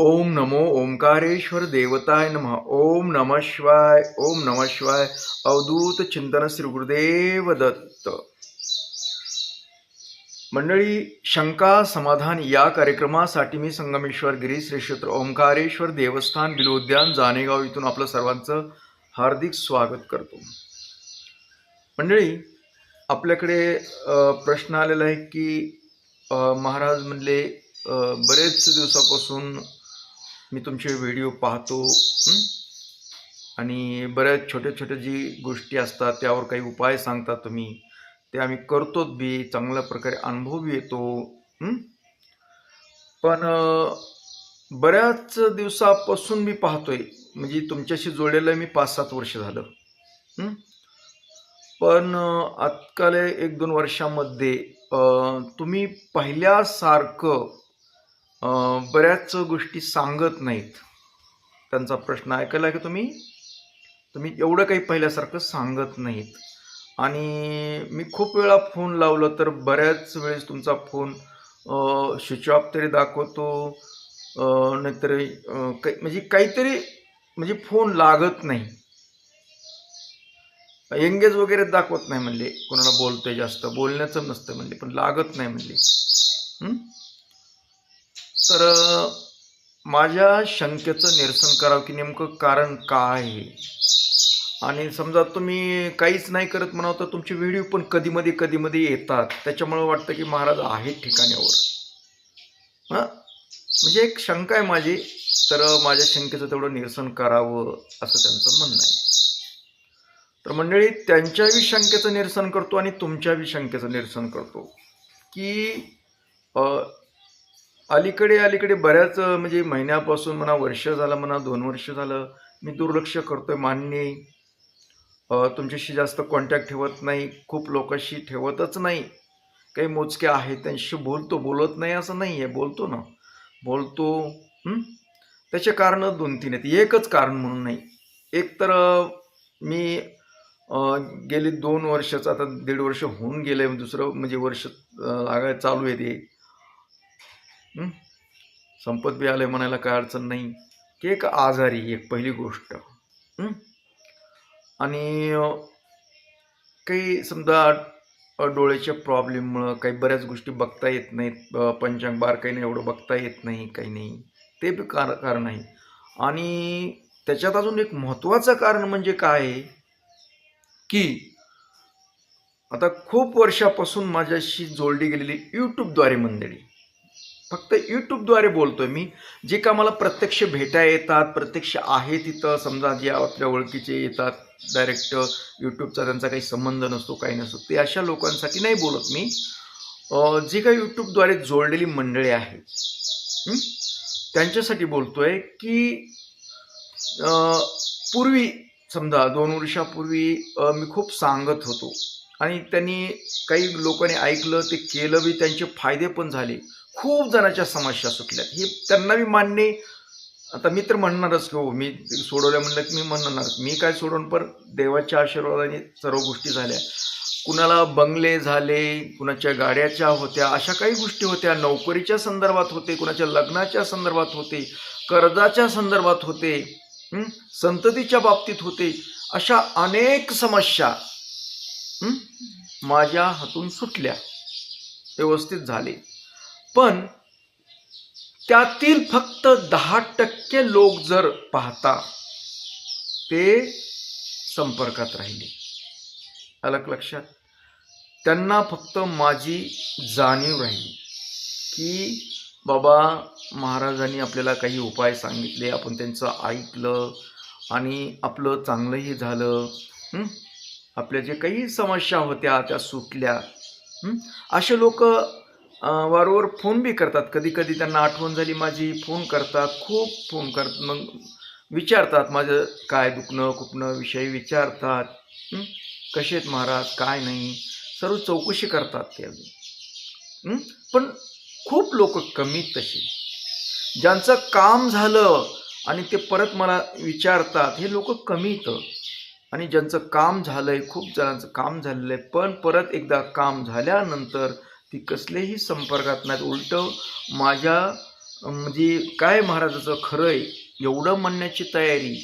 ओम नमो ओंकारेश्वर देवताय नमः। ओम नम शिवाय ओम नम शिवाय। अवधूत चिंतन श्री गुरुदेव दत्त। मंडळी शंका समाधान या कार्यक्रमासाठी मी संगमेश्वर गिरी श्री क्षेत्र ओंकारेश्वर देवस्थान बिलोद्यान जानेगाव इथून आपलं सर्वांचं हार्दिक स्वागत करतो. मंडळी आपल्याकडे प्रश्न आलेला आहे की महाराज म्हणले बरेच दिवसापासून मी तुमचे व्हिडिओ पाहतो आणि बऱ्याच छोट्या छोट्या जी गोष्टी असतात त्यावर काही उपाय सांगता तुम्ही ते आम्ही करतोच बी चांगल्या प्रकारे अनुभव येतो पण बऱ्याच दिवसापासून मी पाहतोय म्हणजे तुमच्याशी जोडलेलं आहे मी पाच सात वर्ष झालं पण आजकाल एक दोन वर्षामध्ये तुम्ही पहिल्यासारखं बऱ्याच गोष्टी सांगत नाहीत. त्यांचा प्रश्न ऐकायला की तुम्ही? तुम्ही एवढं काही पहिल्यासारखं सांगत नाहीत. आणि मी खूप वेळा फोन लावलं तर बऱ्याच वेळेस तुमचा फोन स्विच ऑफ तरी दाखवतो नाहीतर काही म्हणजे काहीतरी म्हणजे फोन लागत नाही. एंगेज वगैरे दाखवत नाही म्हणले. कोणाला बोलतोय जास्त बोलण्याचं नसतं म्हणले पण लागत नाही म्हणले. तर माझ्या शंकेचं निरसन करावं की नेमकं कारण काय आहे? आणि समजा तुम्ही काहीच नाही करत म्हणावं तर तुमचे व्हिडिओ पण कधीमध्ये कधीमध्ये येतात. त्याच्यामुळं वाटतं की महाराज आहेत ठिकाण्यावर. हां? म्हणजे एक शंका आहे माझी. तर माझ्या शंकेचं तेवढं निरसन करावं असं त्यांचं म्हणणं आहे. तर मंडळी त्यांच्याही शंकेचं निरसन करतो आणि तुमच्याही शंकेचं निरसन करतो. की अलीकडे अलीकडे बऱ्याच म्हणजे महिन्यापासून म्हणा वर्ष झालं म्हणा दोन वर्ष झालं मी दुर्लक्ष करतो आहे. मान्य तुमच्याशी जास्त कॉन्टॅक्ट ठेवत नाही खूप लोकांशी ठेवतच नाही. काही मोजके आहेत त्यांच्याशी बोलतो बोलत नाही असं नाही आहे बोलतो ना. बोलतो त्याचे कारणं दोन तीन आहेत. एकच कारण म्हणून नाही. एक तर मी गेली दोन वर्षाचं आता दीड वर्ष होऊन गेले दुसरं म्हणजे वर्ष लागाय लागायला चालू आहे ते. संपत बी आलंय म्हणायला काय अडचण नाही. की एक आजारी एक पहिली गोष्ट. आणि काही समजा डोळ्याच्या प्रॉब्लेममुळं काही बऱ्याच गोष्टी बघता येत नाहीत. पंचांक बार काही नाही एवढं बघता येत नाही काही नाही. ते बी कार कारण आहे. आणि त्याच्यात अजून एक महत्त्वाचं कारण म्हणजे काय आहे? की आता खूप वर्षापासून माझ्याशी जोडली गेलेली यूट्यूबद्वारे मंडळी. फक्त यूट्यूबद्वारे बोलतो आहे मी. जे का मला प्रत्यक्ष भेटा येतात प्रत्यक्ष आहे तिथं. समजा जे आपल्या ओळखीचे येतात डायरेक्ट यूट्यूबचा त्यांचा काही संबंध नसतो काही नसतो. ते अशा लोकांसाठी नाही बोलत मी. जी जे काही यूट्यूबद्वारे जोडलेली मंडळी आहेत त्यांच्यासाठी बोलतो आहे की पूर्वी समजा दोन वर्षापूर्वी मी खूप सांगत होतो. आणि त्यांनी काही लोकांनी ऐकलं ते केलं बी त्यांचे फायदे पण झाले. खूप जणांच्या समस्या सुटल्या हे त्यांना मी मान्य आता मित्र म्हणणारच की हो मी सोडवल्या म्हणलं की मी म्हणणारच. मी काय सोडवून पर देवाच्या आशीर्वादाने सर्व गोष्टी झाल्या. कुणाला बंगले झाले कुणाच्या गाड्याच्या होत्या अशा काही गोष्टी होत्या. नोकरीच्या संदर्भात होते कुणाच्या लग्नाच्या संदर्भात होते कर्जाच्या संदर्भात होते संततीच्या बाबतीत होते. अशा अनेक समस्या माझ्या हातून सुटल्या व्यवस्थित झाले. पण त्यातील फक्त दहा टक्के लोक जर पाहता ते संपर्कात राहिले. अलग लक्षात. त्यांना फक्त माझी जाणीव राहिली की बाबा महाराजांनी आपल्याला काही उपाय सांगितले आपण त्यांचं ऐकलं आणि आपलं चांगलंही झालं. आपल्या जे काही समस्या होत्या त्या सुटल्या. असे लोक वारंवार फोन बी करतात. कधी कधी त्यांना आठवण झाली माझी फोन करतात खूप फोन करत मग विचारतात माझं काय दुखणं खुपणं विषयी विचारतात. कसे आहेत महाराज? काय नाही? सर्व चौकशी करतात ते अजून पण खूप लोक कमी तशी. ज्यांचं काम झालं आणि ते परत मला विचारतात हे लोक कमीत. आणि ज्यांचं काम झालं आहे खूप जणांचं काम झालेलं आहे पण परत एकदा काम झाल्यानंतर ती कसलेही संपर्कात नाहीत. उलट माझ्या म्हणजे काय महाराजाचं खरं आहे एवढं म्हणण्याची तयारी.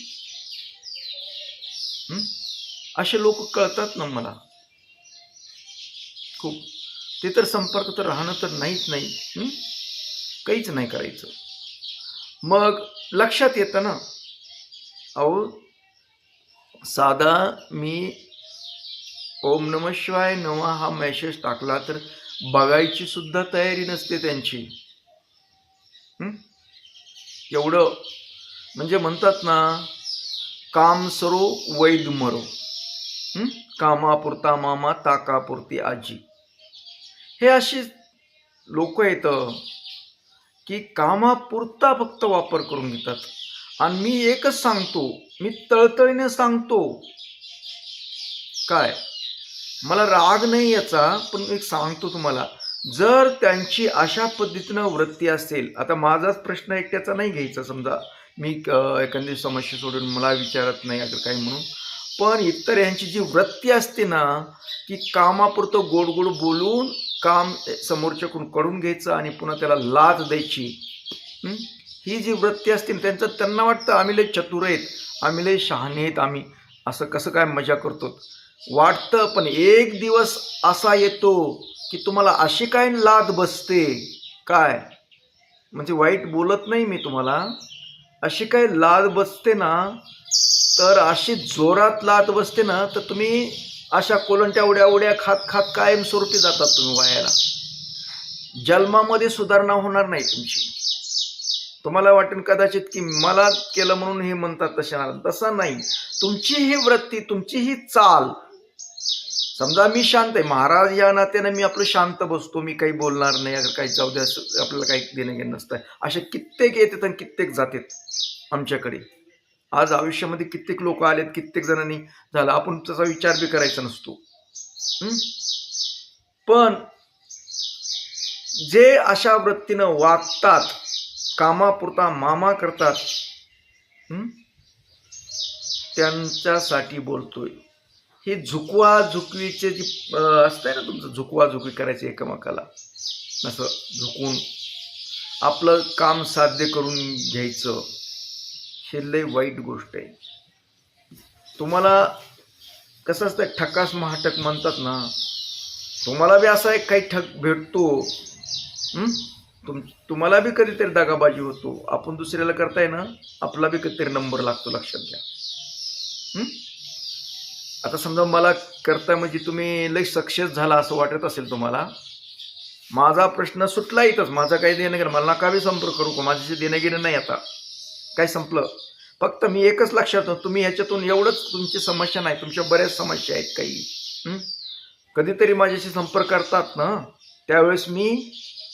असे लोक कळतात ना मला. खूप. ते तर संपर्क तर राहणं तर नाहीच नाही. काहीच नाही करायचं. मग लक्षात येतं ना. अहो साधा मी ओम नम शिवाय नवा हा मेसेज टाकला तर बघायची सुद्धा तयारी नसते त्यांची. एवढं म्हणजे म्हणतात ना काम सरो वैद मरो. कामापुरता मामा ताकापुरती आजी. हे अशी लोक येतं की कामापुरता फक्त वापर करून घेतात. आणि मी एकच सांगतो मी तळतळीने सांगतो. काय? मला राग नाही याचा पण एक सांगतो तुम्हाला. जर त्यांची अशा पद्धतीनं वृत्ती असेल आता माझाच प्रश्न एकट्याचा नाही घ्यायचा समजा. मी एखादी समस्या सोडून मला विचारत नाही अगर काही म्हणून. पण इतर यांची जी वृत्ती असते ना की कामापुरतं गोड गोड बोलून काम समोरच्याकडून करून घ्यायचं आणि पुन्हा त्याला लाच द्यायची. ही? जी वृत्ती असते ना, त्यांचं त्यांना वाटतं आम्ही लय चतुर आहेत आम्ही लय शहाणे आहेत आम्ही. असं कसं काय मजा करतो वाटतं पण एक दिवस असा येतो की तुम्हाला अशी काय लाद बसते? काय? म्हणजे वाईट बोलत नाही मी तुम्हाला. अशी काय लाद बसते ना तर अशी जोरात लाद बसते ना तर तुम्ही अशा कोलंट्या उड्या उड्या खात खात कायमस्वरूपी जातात तुम्ही वायाला. जन्मामध्ये सुधारणा होणार नाही तुमची. तुम्हाला वाटेल कदाचित की मला केलं म्हणून हे म्हणतात तसे तसं नाही. तुमची ही वृत्ती तुमची ही चाल समजा मी शांत आहे महाराज या नात्याने मी आपलं शांत बसतो मी काही बोलणार नाही अगर काही जाऊ द्या आपल्याला काही देणं घेणं नसतं. असे कित्येक येतात आणि कित्येक जातात आमच्याकडे. आज आयुष्यामध्ये कित्येक लोक आलेत कित्येक जणांनी झालं आपण त्याचा विचार बी करायचा नसतो. पण जे अशा वृत्तीनं वागतात कामापुरता मामा करतात त्यांच्यासाठी बोलतोय. हे झुकवा झुकवीचे जी असतं आहे ना तुमचं झुकवा झुकवी करायची एकमेकाला. असं झुकून आपलं काम साध्य करून घ्यायचं. हे लय वाईट गोष्ट आहे. तुम्हाला कसं असतं ठकास महाटक म्हणतात ना तुम्हाला बी असा एक काही ठक भेटतो. तुम तुम्हाला बी कधीतरी दगाबाजी होतो. आपण दुसऱ्याला करताय ना आपला बी कधीतरी नंबर लागतो लक्षात घ्या. हं? आता समजा मला करताय म्हणजे तुम्ही लई सक्सेस झाला असं वाटत असेल तुम्हाला माझा प्रश्न सुटला इथंच. माझा काही देणं घेणं मला नका बी संपर्क करू का माझ्याशी देणं घेणं नाही आता. काय संपलं? फक्त मी एकच लक्षात तुम्ही ह्याच्यातून एवढंच तुमची समस्या नाही तुमच्या बऱ्याच समस्या आहेत काही. कधीतरी माझ्याशी संपर्क करतात ना त्यावेळेस मी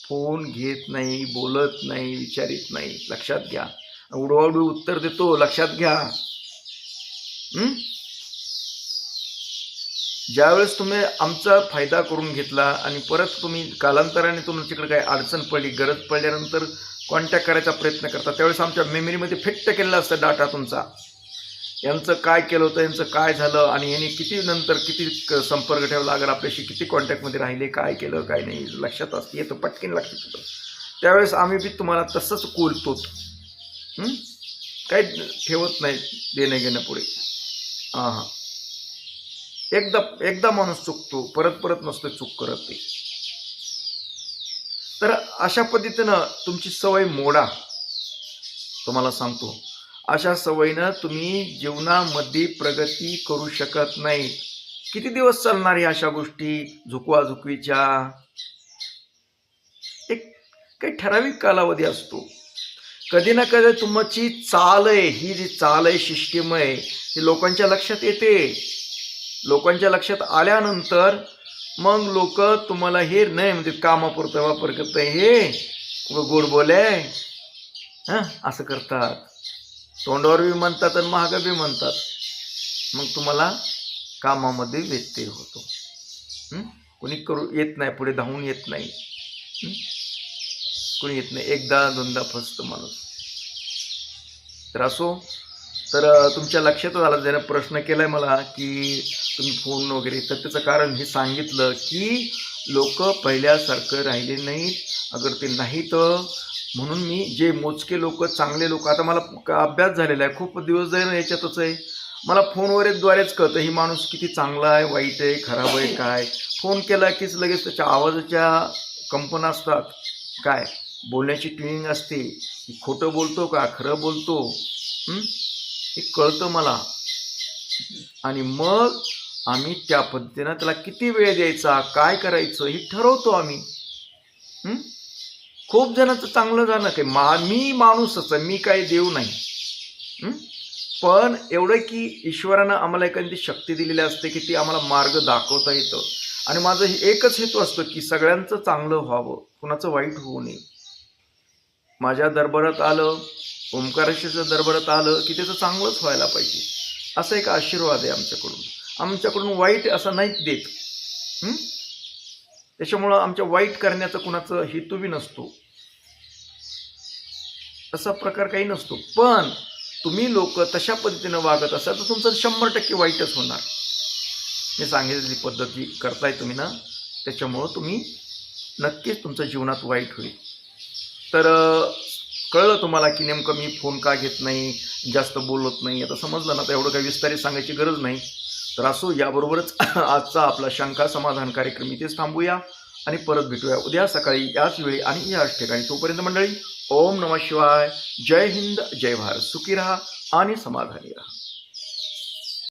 फोन घेत नाही बोलत नाही विचारित नाही. लक्षात घ्या. उडवाउडी उत्तर देतो लक्षात घ्या. ज्यावेळेस तुम्ही आमचा फायदा करून घेतला आणि परत तुम्ही कालांतराने तुमच्याकडे काही अडचण पडली गरज पडल्यानंतर कॉन्टॅक्ट करायचा प्रयत्न करता त्यावेळेस आमच्या मेमरीमध्ये फिट्ट केलेला असतं डाटा तुमचा. यांचं काय केलं होतं यांचं काय झालं आणि यांनी किती नंतर किती क- संपर्क ठेवला अगर आपल्याशी किती कॉन्टॅक्टमध्ये राहिले काय केलं काय नाही लक्षात असतं येतं पटकन लक्षात येतं. त्यावेळेस आम्ही बी तुम्हाला तसंच कोलतो काही ठेवत नाही देणं घेणं पुढे. हां हां. एकदा एकदा माणूस चुकतो परत परत नसतो चूक करत ते. तर अशा पद्धतीनं तुमची सवय मोडा. तुम्हाला सांगतो अशा सवयीनं तुम्ही जीवनामध्ये प्रगती करू शकत नाही. किती दिवस चालणार या अशा गोष्टी? झुकवा झुकवीच्या. एक काही ठराविक कालावधी असतो. कधी ना कधी तुमची चाल आहे ही जी चाल आहे सिस्टीम आहे ही लोकांच्या लक्षात येते. लोकांच्या लक्षात आल्यानंतर मग लोक तुम्हाला हे नाही म्हणजे कामापुरतं वापर करत हे गोड बोले हां असं करतात. तोंडावर बी म्हणतात आणि महाग बी म्हणतात. मग तुम्हाला कामामध्ये व्यत्यय होतो. कोणी करू येत नाही पुढे धावून येत नाही. कोणी येत नाही. एकदा दोनदा फसतं माणूस. तर असो तर तुमच्या लक्षात आला ज्यानं प्रश्न केला आहे मला की तुम्ही फोन वगैरे तर त्याचं कारण हे सांगितलं की लोक पहिल्यासारखं राहिले नाहीत. अगर ते नाही तर म्हणून मी जे मोजके लोक चांगले लोक आता मला अभ्यास झालेला आहे खूप दिवस जाईल याच्यातच आहे. मला फोनवरद्वारेच कळतं ही माणूस किती चांगला आहे वाईट आहे खराब आहे काय? फोन केला कीच लगेच त्याच्या आवाजाच्या कंपन असतात. काय? बोलण्याची ट्युनिंग असते. की खोटं बोलतो का? खरं बोलतो. हे कळतं मला. आणि मग आम्ही त्या पद्धतीनं त्याला किती वेळ द्यायचा काय करायचं हे ठरवतो आम्ही. खूप जणांचं चांगलं झालं काय मा मी माणूसच मी काही देव नाही. पण एवढं की ईश्वरानं आम्हाला एखादी शक्ती दिलेली असते की ती आम्हाला मार्ग दाखवता येतं. आणि माझं हे एकच हेतू असतो की सगळ्यांचं चांगलं व्हावं. कुणाचं वाईट होऊ नये. माझ्या दरबारात आलं ओंकारेश्वरच्या दरबारात आलं की त्याचं चांगलंच व्हायला पाहिजे. असा एक आशीर्वाद आहे आमच्याकडून. आमच्याकडून वाईट असं नाहीच देत. त्याच्यामुळं आमच्या वाईट करण्याचं कुणाचं हेतू बी नसतो. असा प्रकार काही नसतो. पण तुम्ही लोक तशा पद्धतीनं वागत असाल तर तुमचं शंभर टक्के वाईटच होणार. मी सांगितलेली पद्धती करताय तुम्ही ना त्याच्यामुळं तुम्ही नक्कीच तुमच्या जीवनात वाईट होईल. तर कळलं तुम्हाला की नेमकं मी फोन का घेत नाही जास्त बोलत नाही? आता समजलं ना तर एवढं काही विस्तारित सांगायची गरज नाही. तर असो याबरोबरच आजचा आपला शंका समाधान कार्यक्रम इथेच थांबूया आणि परत भेटूया उद्या सकाळी याच वेळी आणि याच ठिकाणी. तोपर्यंत मंडळी ओम नमः शिवाय. जय हिंद जय भारत. सुखी राहा आणि समाधानी राहा.